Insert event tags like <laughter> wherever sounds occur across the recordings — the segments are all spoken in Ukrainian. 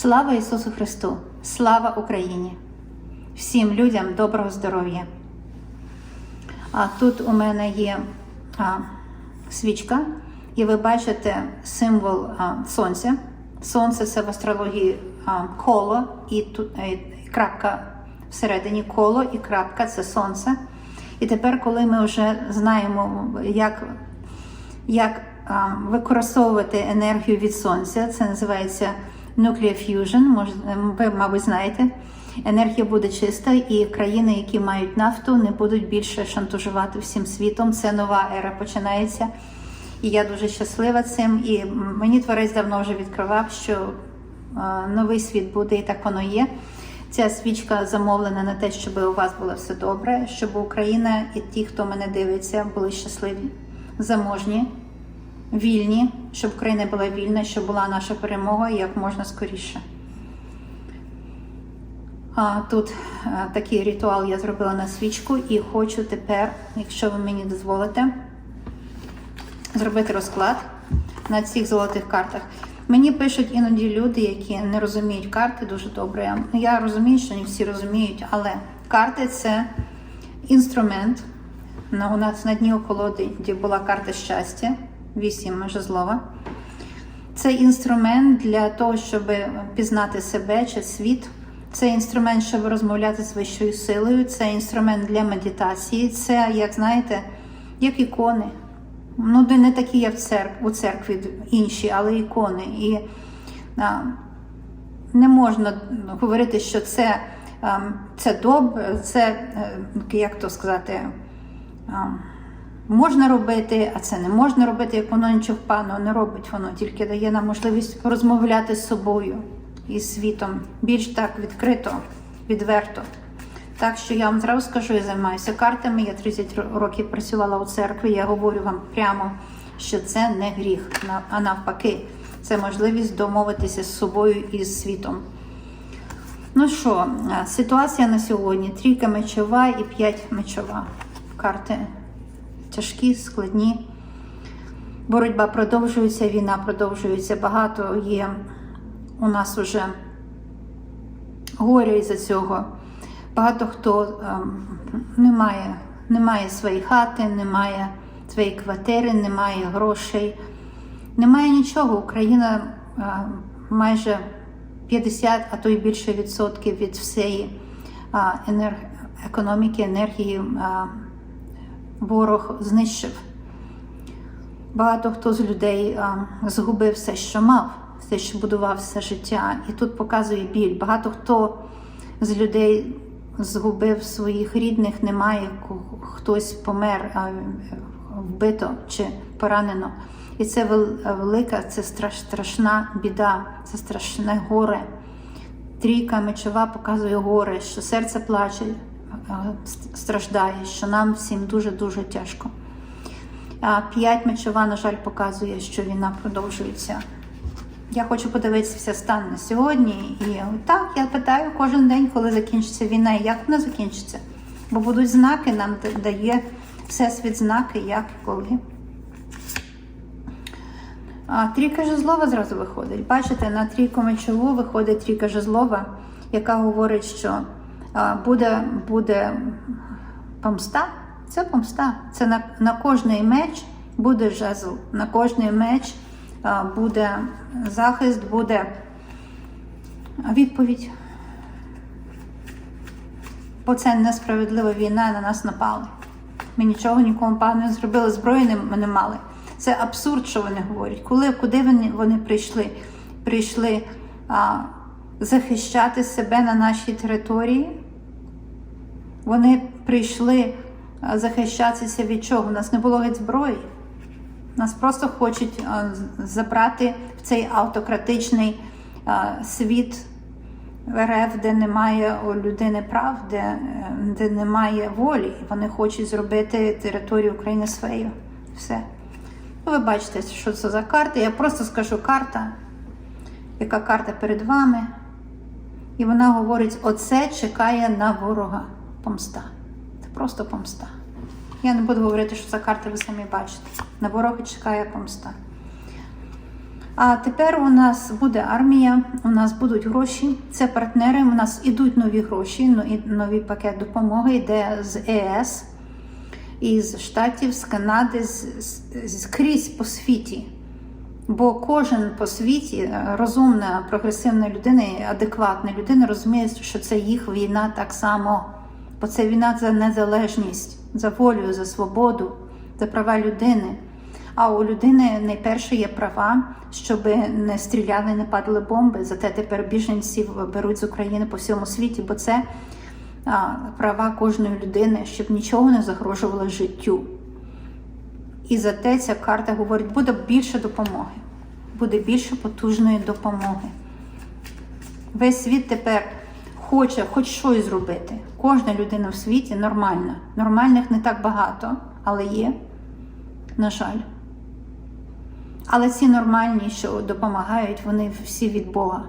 Слава Ісусу Христу! Слава Україні! Всім людям доброго здоров'я! А тут у мене є а, свічка, і ви бачите символ а, сонця. Сонце це в астрології а, коло, і тут е, крапка всередині коло і крапка це сонце. І тепер, коли ми вже знаємо, як, як а, використовувати енергію від сонця, це називається Nuclear Fusion, може, ви, мабуть, знаєте. Енергія буде чиста, і країни, які мають нафту, не будуть більше шантажувати всім світом. Це нова ера починається. І я дуже щаслива цим. І мені творець давно вже відкривав, що е, новий світ буде, і так воно є. Ця свічка замовлена на те, щоб у вас було все добре, щоб Україна і ті, хто мене дивиться, були щасливі, заможні, вільні, щоб Україна була вільна, щоб була наша перемога як можна скоріше. А, тут а, такий ритуал я зробила на свічку і хочу тепер, якщо ви мені дозволите, зробити розклад на цих золотих картах. Мені пишуть іноді люди, які не розуміють карти дуже добре. Я розумію, що не всі розуміють, але карти це інструмент. У нас на дні околоди, була карта щастя, вісім жезлова. Це інструмент для того, щоб пізнати себе чи світ. Це інструмент, щоб розмовляти з вищою силою. Це інструмент для медитації. Це, як знаєте, як ікони. Ну, не такі, як у церкві інші, але ікони. І а, не можна говорити, що це, а, це добре, це, е, як то сказати, а, можна робити, а це не можна робити, як воно нічого пану не робить. Воно тільки дає нам можливість розмовляти з собою і світом більш так відкрито, відверто. Так що я вам зразу скажу, я займаюся картами. Я 30 років працювала у церкві. Я говорю вам прямо, що це не гріх, а навпаки, це можливість домовитися з собою і з світом. Ну що, ситуація на сьогодні: трійка мечова і п'ять мечова. Карти тяжкі, складні. Боротьба продовжується, війна продовжується. Багато є у нас уже горя із-за цього. Багато хто ем, не має, не має своєї хати, не має своєї квартири, не має грошей, немає нічого. Україна е, майже 50, а то й більше відсотків від всієї е, енер... економіки, енергії е, ворог знищив. Багато хто з людей згубив все, що мав, все, що будував все життя, і тут показує біль. Багато хто з людей згубив своїх рідних, немає хтось помер, вбито чи поранено. І це велика, це страш, страшна біда, це страшне горе. Трійка мечова показує горе, що серце плаче, страждає, що нам всім дуже-дуже тяжко. П'ять мечова, на жаль, показує, що війна продовжується. Я хочу подивитися стан на сьогодні. І так, я питаю кожен день, коли закінчиться війна і як вона закінчиться. Бо будуть знаки, нам да- дає всесвіт знаки, як і коли. А трійка жезлова зразу виходить. Бачите, на трійку мечову виходить трійка жезлова, яка говорить, що буде, буде помста. Це помста. Це на, на кожний меч буде жезл, на кожний меч буде захист, буде відповідь. Бо це несправедлива війна, на нас напали. Ми нічого нікому не зробили, зброї не, не мали. Це абсурд, що вони говорять. Коли, куди вони, вони прийшли? Прийшли а, захищати себе на нашій території. Вони прийшли захищатися від чого? У нас не було геть зброї. Нас просто хочуть забрати в цей автократичний світ РФ, де немає у людини прав, де, е, де немає волі. Вони хочуть зробити територію України своєю. Все. Ну, ви бачите, що це за карта. Я просто скажу карта, яка карта перед вами. І вона говорить: оце чекає на ворога помста. Це просто помста. Я не буду говорити, що ця карта ви самі бачите. На ворога чекає помста. А тепер у нас буде армія, у нас будуть гроші. Це партнери. У нас ідуть нові гроші, ну, новий пакет допомоги йде з ЕС, із Штатів, з Канади, скрізь по світі. Бо кожен по світі е, розумна, прогресивна людина, адекватна людина розуміє, що це їх війна так само. Бо це війна за незалежність, за волю, за свободу, за права людини. А у людини найперше є права, щоб не стріляли, не падали бомби. Зате тепер біженців беруть з України по всьому світі, бо це права кожної людини, щоб нічого не загрожувало життю. І за те ця карта говорить, буде більше допомоги, буде більше потужної допомоги. Весь світ тепер хоче хоч щось зробити. Кожна людина в світі нормальна. Нормальних не так багато, але є, на жаль. Але ці нормальні, що допомагають, вони всі від Бога.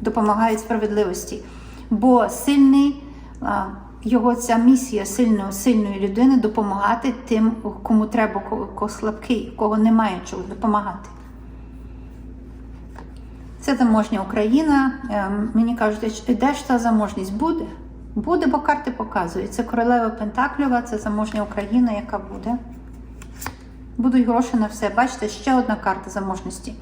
Допомагають справедливості. Бо сильний, його ця місія сильної, сильної людини допомагати тим, кому треба, ко- ко слабкий, кого немає чого допомагати. Це заможня Україна. Ем, Мені кажуть, «А де ж та заможність буде? Буде, бо карти показують. Це королева Пентакльова, це заможня Україна, яка буде. Будуть гроші на все. Бачите, ще одна карта заможності.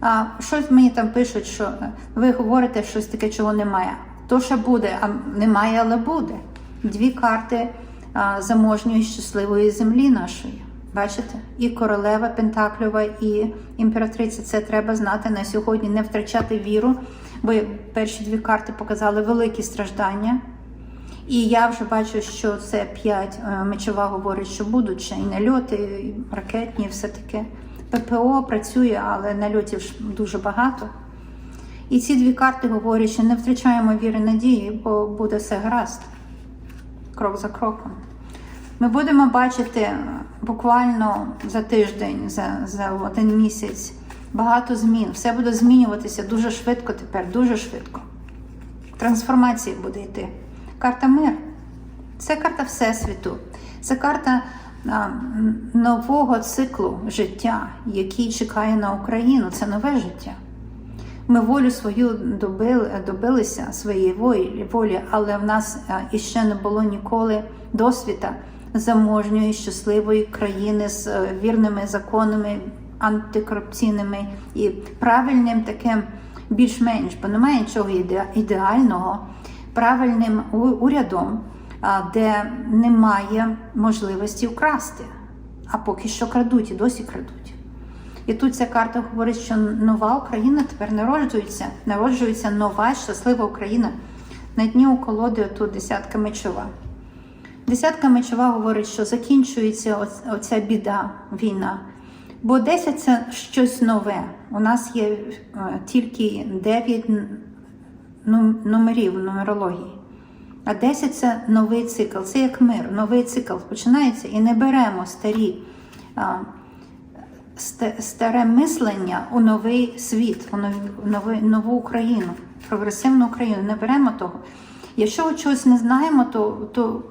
А, щось мені там пишуть, що е, ви говорите щось таке, чого немає. То ще буде, а немає, але буде. Дві карти а, заможньої щасливої землі нашої. Бачите? І королева Пентакльова, і імператриця. Це треба знати на сьогодні, не втрачати віру, бо перші дві карти показали великі страждання. І я вже бачу, що це 5 мечова говорить, що будуть ще і нальоти, і ракетні, і все таке. ППО працює, але нальотів дуже багато. І ці дві карти говорять, що не втрачаємо віри надії, бо буде все гаразд. Крок за кроком. Ми будемо бачити е, буквально за тиждень, за, за один місяць багато змін. Все буде змінюватися дуже швидко тепер, дуже швидко. Трансформація буде йти. Карта мир. Це карта Всесвіту. Це карта а, нового циклу життя, який чекає на Україну. Це нове життя. Ми волю свою добили, добилися своєї волі, але в нас іще не було ніколи досвіда заможньої, щасливої країни з е, вірними законами, антикорупційними і правильним таким більш-менш, бо немає нічого ідеального, правильним урядом, де немає можливості вкрасти. А поки що крадуть і досі крадуть. І тут ця карта говорить, що нова Україна тепер народжується, народжується нова щаслива Україна. На дні у колоди тут десятка мечова. Десятка мечова говорить, що закінчується оця біда, війна. Бо 10 це щось нове. У нас є е, тільки 9 номерів в нумерології. А 10 це новий цикл. Це як мир, новий цикл починається і не беремо старі. старе мислення у новий світ, у нові- у нову Україну, прогресивну Україну. Не беремо того. Якщо чогось не знаємо, то, то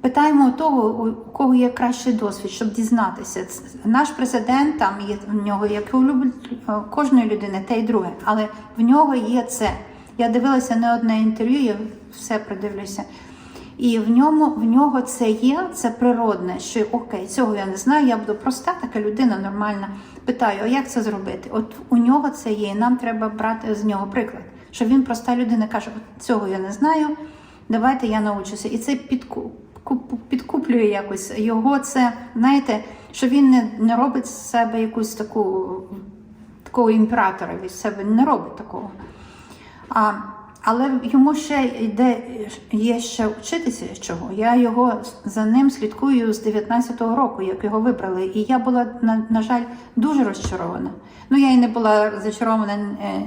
питаємо того, у кого є кращий досвід, щоб дізнатися. Наш президент там є в нього, як у кожної людини, те й друге, але в нього є це. Я дивилася не одне інтерв'ю, я все придивлюся. І в ньому в нього це є, це природне, що окей, цього я не знаю, я буду проста, така людина нормальна. Питаю, а як це зробити? От у нього це є, і нам треба брати з нього приклад. Що він проста людина каже, цього я не знаю, давайте я научуся. І це підку, куп- підкуплює якось його. Це знаєте, що він не, не робить з себе якусь таку такого імператора від себе, не робить такого. А, але йому ще йде, є ще вчитися чого. Я його за ним слідкую з 19-го року, як його вибрали. І я була, на, на жаль, дуже розчарована. Ну, я і не була зачарована е,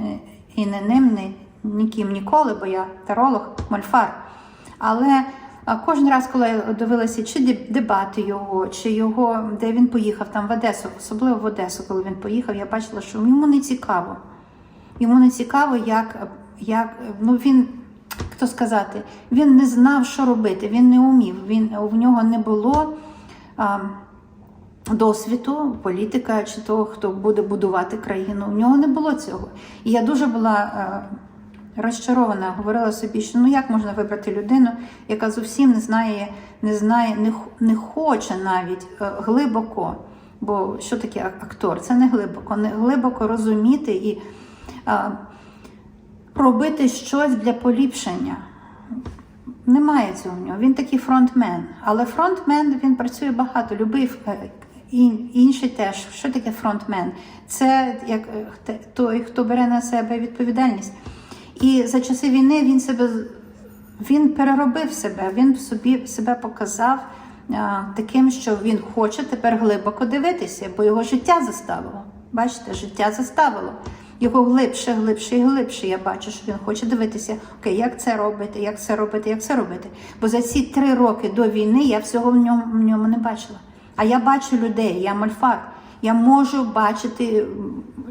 і не ним, ні, ніким ніколи, бо я таролог, мольфар. Але кожен раз, коли я дивилася, чи дебати його, чи його, де він поїхав там в Одесу, особливо в Одесу, коли він поїхав, я бачила, що йому не цікаво. Йому не цікаво, як, як ну він, хто сказати, він не знав, що робити, він не умів. Він, в нього не було а, досвіду, політика чи того, хто буде будувати країну. У нього не було цього. І я дуже була е, розчарована, говорила собі, що ну як можна вибрати людину, яка зовсім не знає, не знає, не, не хоче навіть е, глибоко. Бо що таке актор? Це не глибоко, не глибоко розуміти і е, робити щось для поліпшення. Немає цього в нього. Він такий фронтмен. Але фронтмен він працює багато. Любий е, ін- інший теж. Що таке фронтмен? Це як е, той, хто бере на себе відповідальність. І за часи війни він себе він переробив себе. Він собі себе показав таким, що він хоче тепер глибоко дивитися, бо його життя заставило. Бачите, життя заставило. Його глибше, глибше і глибше. Я бачу, що він хоче дивитися, окей, як це робити, як це робити, як це робити. Бо за ці три роки до війни я всього в ньому, в ньому не бачила. А я бачу людей, я мольфар. Я можу бачити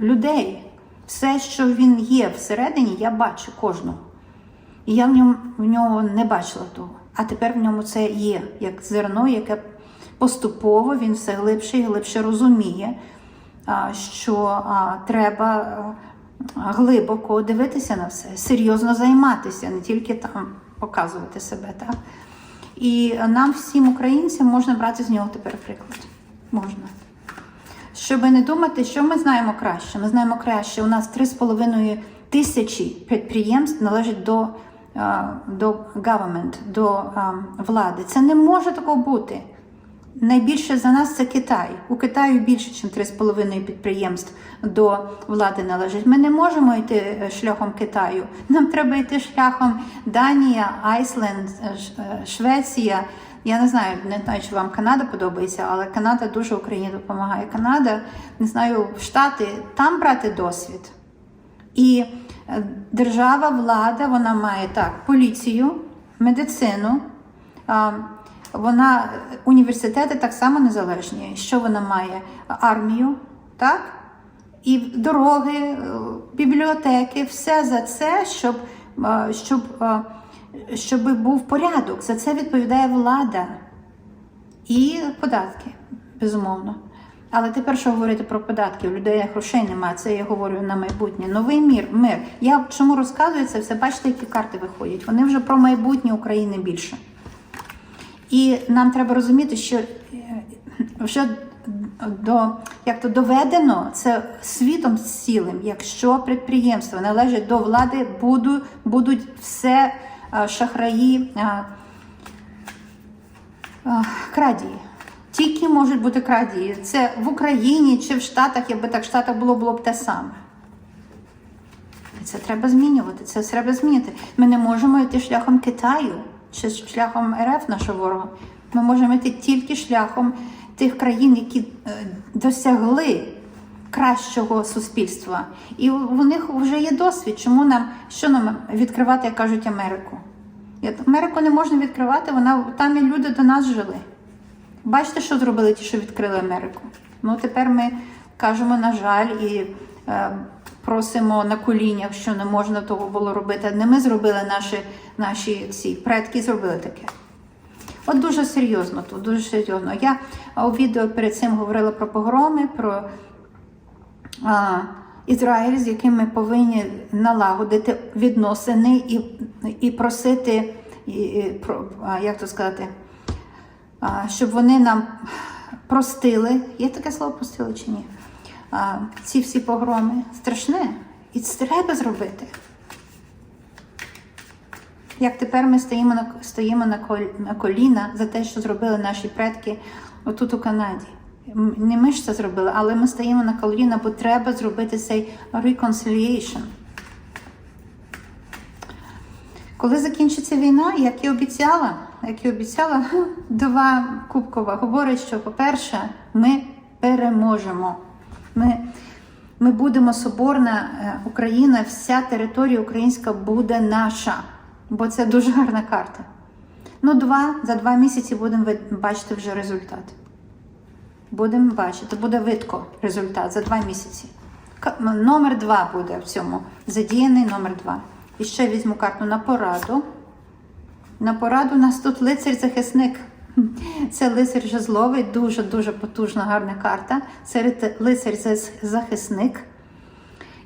людей. Все, що він є всередині, я бачу кожного. І я в ньому в нього не бачила того. А тепер в ньому це є як зерно, яке поступово він все глибше і глибше розуміє, що треба глибоко дивитися на все, серйозно займатися, не тільки там показувати себе. Так? І нам, всім українцям, можна брати з нього тепер приклад. Можна. Щоб не думати, що ми знаємо краще. Ми знаємо краще. У нас 3,5 тисячі підприємств належать до, а, до government, до влади. Це не може такого бути. Найбільше за нас це Китай. У Китаю більше, ніж 3,5 підприємств до влади належить. Ми не можемо йти е, шляхом Китаю. Нам треба йти шляхом Данія, Айсленд, е, е, Швеція. Я не знаю, не знаю, чи вам Канада подобається, але Канада дуже Україні допомагає. Канада, не знаю, Штати там брати досвід. І е, держава, влада, вона має так поліцію, медицину. Вона університети так само незалежні. Що вона має? Армію, так? І дороги, е, бібліотеки, все за це, щоб, е, щоб, щоб був порядок. За це відповідає влада і податки, безумовно. Але тепер що говорити про податки? У людей грошей немає. Це я говорю на майбутнє. Новий мір, мир. Я чому розказую це все? Бачите, які карти виходять. Вони вже про майбутнє України більше. І нам треба розуміти, що е, вже до, як то доведено це світом цілим, якщо підприємства належать до влади, будуть, будуть все шахраї. е, е, Крадії. Тільки можуть бути крадії. Це в Україні чи в Штатах, якби так в Штатах було, було б те саме. Це треба змінювати. Це треба змінити. Ми не можемо йти шляхом Китаю чи шляхом РФ нашого ворога. Ми можемо йти тільки шляхом тих країн, які е, досягли кращого суспільства. І в них вже є досвід. Чому нам що нам відкривати, як кажуть, Америку? Америку не можна відкривати, вона там і люди до нас жили. Бачите, що зробили ті, що відкрили Америку? Ну тепер ми кажемо, на жаль, і е, просимо на колінях, що не можна того було робити. Не ми зробили наші, наші ці предки зробили таке. От дуже серйозно тут, дуже серйозно. Я у відео перед цим говорила про погроми, про Ізраїль, з яким ми повинні налагодити відносини і, і просити, і, про, як то сказати, щоб вони нам простили. Є таке слово простили чи ні? Ці всі погроми страшне. І це треба зробити. Як тепер ми стоїмо на стоїмо на коліна за те, що зробили наші предки отут у Канаді. Не ми ж це зробили, але ми стоїмо на коліна, бо треба зробити цей reconciliation. Коли закінчиться війна, як і обіцяла, як і обіцяла, <laughs> два Кубкова говорить, що, по-перше, ми переможемо. Ми, ми будемо соборна е, Україна, вся територія українська буде наша, бо це дуже гарна карта. Ну, два, за два місяці будемо бачити вже результат. Будемо бачити, буде видко результат за два місяці. Номер два буде в цьому. Задіяний номер два. І ще візьму карту на пораду. На пораду у нас тут лицар-захисник. <laughs> Це лицар жезловий, дуже-дуже потужна, гарна карта. Це лицар захисник,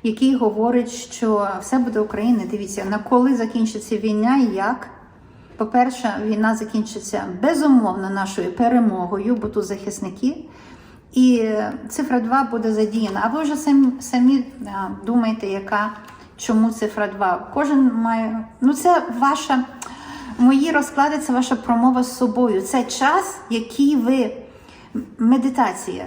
який говорить, що все буде Україна. Дивіться, на коли закінчиться війна і як. По-перше, війна закінчиться безумовно нашою перемогою, бо тут захисники. І цифра 2 буде задіяна. А ви вже самі, самі думаєте, яка, чому цифра 2? Кожен має. Ну, це ваша. Мої розклади це ваша промова з собою. Це час, який ви. Медитація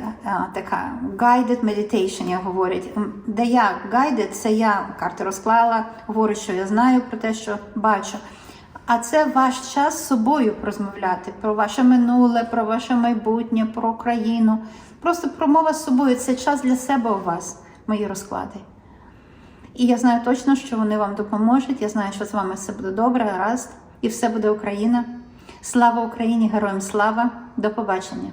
така, guided meditation, як говорять. Де я guided, це я карти розклала, говорю, що я знаю про те, що бачу. А це ваш час з собою розмовляти про ваше минуле, про ваше майбутнє, про країну. Просто промова з собою це час для себе у вас, мої розклади. І я знаю точно, що вони вам допоможуть. Я знаю, що з вами все буде добре, гаразд, і все буде Україна. Слава Україні, героям слава! До побачення!